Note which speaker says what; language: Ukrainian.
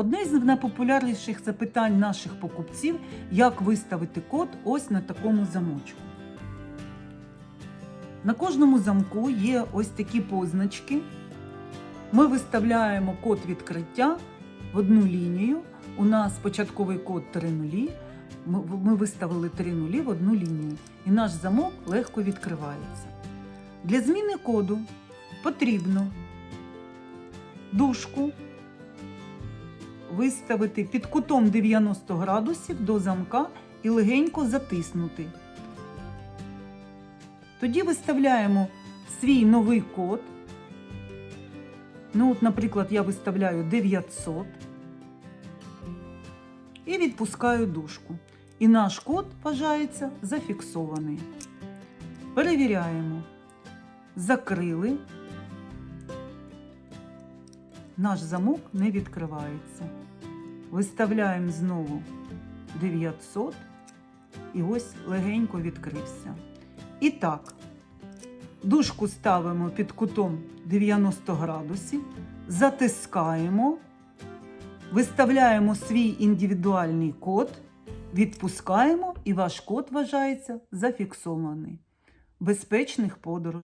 Speaker 1: Одне з найпопулярніших запитань наших покупців, як виставити код ось на такому замочку. На кожному замку є ось такі позначки. Ми виставляємо код відкриття в одну лінію. У нас початковий код 3 нулі. Ми виставили 3 нулі в одну лінію, і наш замок легко відкривається. Для зміни коду потрібно дужку виставити під кутом 90 градусів до замка і легенько затиснути. Тоді виставляємо свій новий код. Ну, от, наприклад, я виставляю 900 і відпускаю дужку. І наш код вважається зафіксований. Перевіряємо. Закрили. Наш замок не відкривається. Виставляємо знову 900 і ось легенько відкрився. І так, дужку ставимо під кутом 90 градусів, затискаємо, виставляємо свій індивідуальний код, відпускаємо, і ваш код вважається зафіксований. Безпечних подорожей!